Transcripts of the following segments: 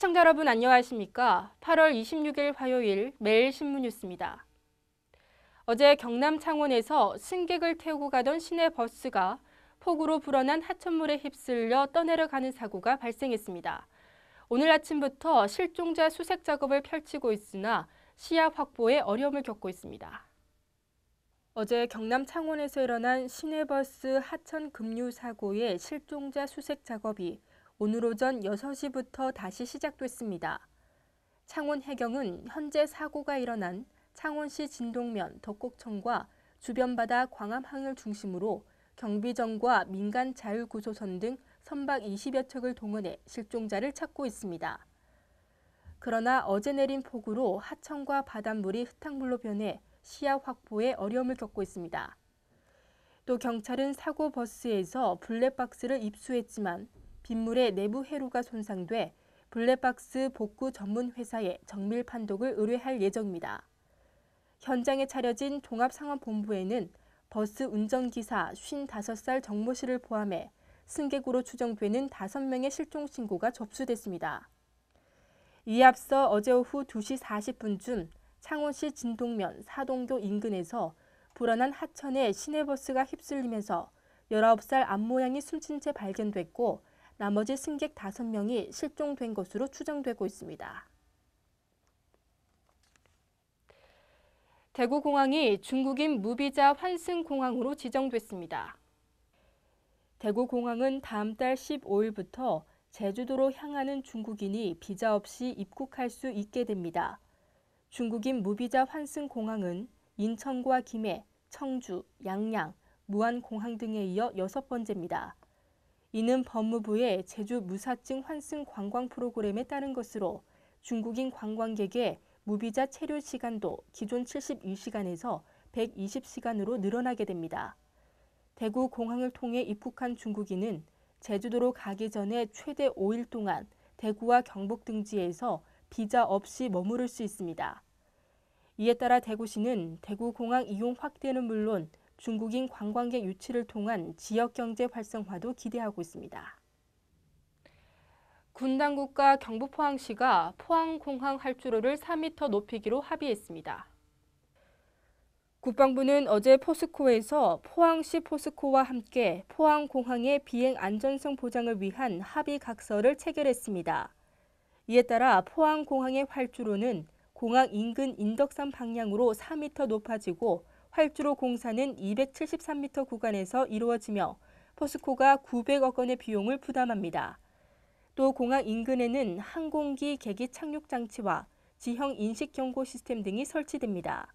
시청자 여러분 안녕하십니까? 8월 26일 화요일 매일신문 뉴스입니다. 어제 경남 창원에서 승객을 태우고 가던 시내 버스가 폭우로 불어난 하천물에 휩쓸려 떠내려가는 사고가 발생했습니다. 오늘 아침부터 실종자 수색 작업을 펼치고 있으나 시야 확보에 어려움을 겪고 있습니다. 어제 경남 창원에서 일어난 시내버스 하천 급류 사고의 실종자 수색 작업이 오늘 오전 6시부터 다시 시작됐습니다. 창원 해경은 현재 사고가 일어난 창원시 진동면 덕곡천과 주변 바다 광암항을 중심으로 경비정과 민간 자율구조선 등 선박 20여 척을 동원해 실종자를 찾고 있습니다. 그러나 어제 내린 폭우로 하천과 바닷물이 흙탕물로 변해 시야 확보에 어려움을 겪고 있습니다. 또 경찰은 사고 버스에서 블랙박스를 입수했지만 빗물에 내부 해로가 손상돼 블랙박스 복구 전문 회사에 정밀 판독을 의뢰할 예정입니다. 현장에 차려진 종합상황본부에는 버스 운전기사 55살 정모 씨를 포함해 승객으로 추정되는 5명의 실종 신고가 접수됐습니다. 이에 앞서 어제 오후 2시 40분쯤 창원시 진동면 사동교 인근에서 불어난 하천에 시내버스가 휩쓸리면서 19살 앞모양이 숨진 채 발견됐고 나머지 승객 5명이 실종된 것으로 추정되고 있습니다. 대구공항이 중국인 무비자 환승공항으로 지정됐습니다. 대구공항은 다음 달 15일부터 제주도로 향하는 중국인이 비자 없이 입국할 수 있게 됩니다. 중국인 무비자 환승공항은 인천과 김해, 청주, 양양, 무안공항 등에 이어 여섯 번째입니다. 이는 법무부의 제주 무사증 환승 관광 프로그램에 따른 것으로 중국인 관광객의 무비자 체류 시간도 기존 72시간에서 120시간으로 늘어나게 됩니다. 대구 공항을 통해 입국한 중국인은 제주도로 가기 전에 최대 5일 동안 대구와 경북 등지에서 비자 없이 머무를 수 있습니다. 이에 따라 대구시는 대구공항 이용 확대는 물론 중국인 관광객 유치를 통한 지역 경제 활성화도 기대하고 있습니다. 군 당국과 경부 포항시가 포항공항 활주로를 4m 높이기로 합의했습니다. 국방부는 어제 포스코에서 포항시 포스코와 함께 포항공항의 비행 안전성 보장을 위한 합의 각서를 체결했습니다. 이에 따라 포항공항의 활주로는 공항 인근 인덕산 방향으로 4m 높아지고 활주로 공사는 273m 구간에서 이루어지며 포스코가 900억 원의 비용을 부담합니다. 또 공항 인근에는 항공기 계기 착륙 장치와 지형 인식 경고 시스템 등이 설치됩니다.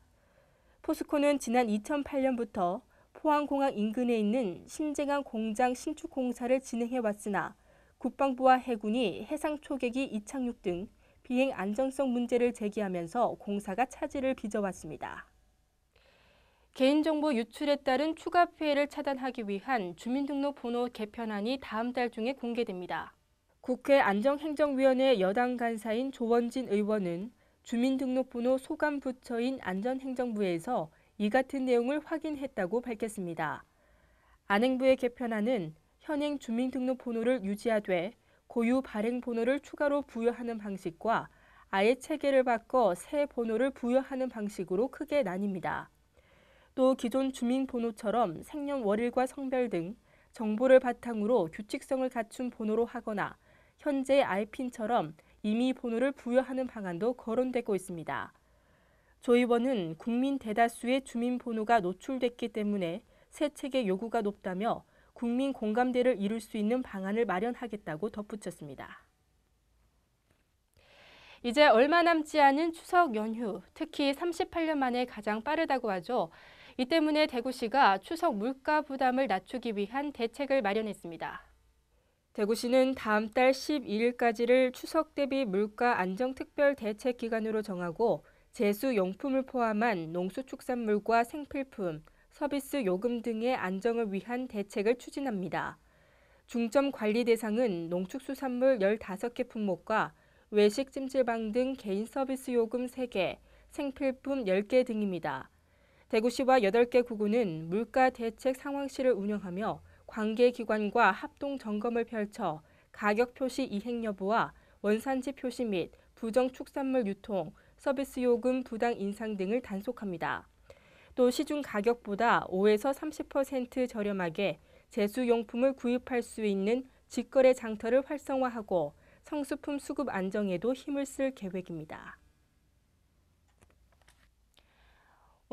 포스코는 지난 2008년부터 포항공항 인근에 있는 신재강 공장 신축 공사를 진행해 왔으나 국방부와 해군이 해상 초계기 이착륙 등 비행 안정성 문제를 제기하면서 공사가 차질을 빚어왔습니다. 개인정보 유출에 따른 추가 피해를 차단하기 위한 주민등록 번호 개편안이 다음 달 중에 공개됩니다. 국회 안정행정위원회 여당 간사인 조원진 의원은 주민등록번호 소감부처인 안전행정부에서 이 같은 내용을 확인했다고 밝혔습니다. 안행부의 개편안은 현행 주민등록번호를 유지하되 고유 발행번호를 추가로 부여하는 방식과 아예 체계를 바꿔 새 번호를 부여하는 방식으로 크게 나뉩니다. 또 기존 주민번호처럼 생년월일과 성별 등 정보를 바탕으로 규칙성을 갖춘 번호로 하거나 현재 알핀처럼 이미 번호를 부여하는 방안도 거론되고 있습니다. 조 의원은 국민 대다수의 주민번호가 노출됐기 때문에 새 체계 요구가 높다며 국민 공감대를 이룰 수 있는 방안을 마련하겠다고 덧붙였습니다. 이제 얼마 남지 않은 추석 연휴, 특히 38년 만에 가장 빠르다고 하죠. 이 때문에 대구시가 추석 물가 부담을 낮추기 위한 대책을 마련했습니다. 대구시는 다음 달 12일까지를 추석 대비 물가 안정 특별 대책 기간으로 정하고 제수 용품을 포함한 농수축산물과 생필품, 서비스 요금 등의 안정을 위한 대책을 추진합니다. 중점 관리 대상은 농축수산물 15개 품목과 외식 찜질방 등 개인 서비스 요금 3개, 생필품 10개 등입니다. 대구시와 8개 구구는 물가 대책 상황실을 운영하며 관계기관과 합동 점검을 펼쳐 가격 표시 이행 여부와 원산지 표시 및 부정 축산물 유통, 서비스 요금 부당 인상 등을 단속합니다. 또 시중 가격보다 5에서 30% 저렴하게 제수용품을 구입할 수 있는 직거래 장터를 활성화하고 성수품 수급 안정에도 힘을 쓸 계획입니다.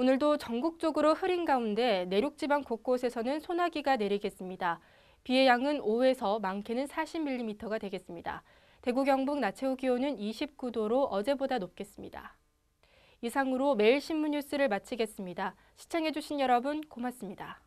오늘도 전국적으로 흐린 가운데 내륙 지방 곳곳에서는 소나기가 내리겠습니다. 비의 양은 5에서 많게는 40mm가 되겠습니다. 대구 경북 낮 최고 기온은 29도로 어제보다 높겠습니다. 이상으로 매일 신문 뉴스를 마치겠습니다. 시청해주신 여러분 고맙습니다.